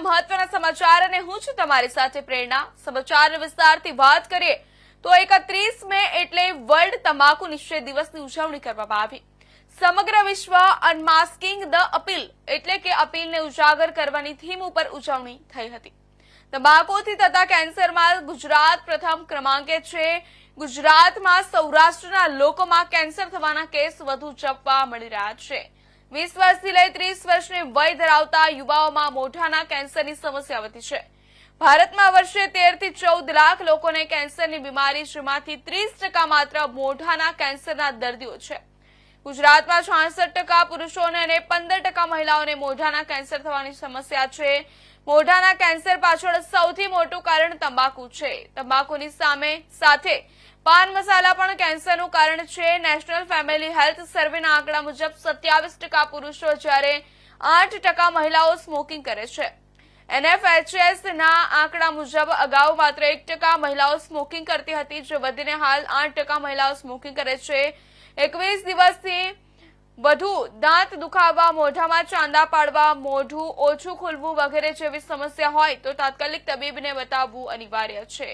મહત્વના સમાચાર અને હું છું તમારી સાથે પ્રેરણા. સમાચાર વિસ્તારથી વાત કરીએ તો એકત્રીસ મે એટલે વર્લ્ડ તમાકુ નિષેધ દિવસની ઉજવણી કરવામાં આવી. સમગ્ર વિશ્વ અનમાસ્કિંગ ધ અપીલ એટલે કે અપીલને ઉજાગર કરવાની થીમ ઉપર ઉજવણી થઈ હતી. તમાકુથી થતા કેન્સરમાં ગુજરાત પ્રથમ ક્રમાંકે છે. ગુજરાતમાં સૌરાષ્ટ્રના લોકોમાં કેન્સર થવાના કેસ વધુ જપવા મળી રહ્યા છે. વીસ વર્ષથી લઈ ત્રીસ વર્ષની વય ધરાવતા યુવાઓમાં મોઢાના કેન્સરની સમસ્યા વધી છે. ભારતમાં વર્ષે તેરથી ચૌદ લાખ લોકોને કેન્સરની બીમારી, જેમાંથી ત્રીસ ટકા માત્ર મોઢાના કેન્સરના દર્દીઓ છે. ગુજરાતમાં છાસઠ ટકા પુરુષોને અને પંદર ટકા મહિલાઓને મોઢાના કેન્સર થવાની સમસ્યા છે. મોઢાના કેન્સર પાછળ સૌથી મોટું કારણ તંબાકુ છે. તંબાકુની સામે સાથે પાન મસાલા પણ કેન્સરનું કારણ છે. નેશનલ ફેમિલી હેલ્થ સર્વેના આંકડા મુજબ સત્યાવીસ ટકા પુરુષો જ્યારે આઠ ટકા મહિલાઓ સ્મોકિંગ કરે છે. એનએફએચએસના આંકડા મુજબ અગાઉ માત્ર એક ટકા મહિલાઓ સ્મોકિંગ કરતી હતી, જે વધીને હાલ આઠ ટકા મહિલાઓ સ્મોકિંગ કરે છે. એકવીસ દિવસથી વધુ દાંત દુખાવા, મોઢામાં ચાંદા પાડવા, મોઢું ઓછું ખુલવું વગેરે જેવી સમસ્યા હોય તો તાત્કાલિક તબીબને બતાવવું અનિવાર્ય છે.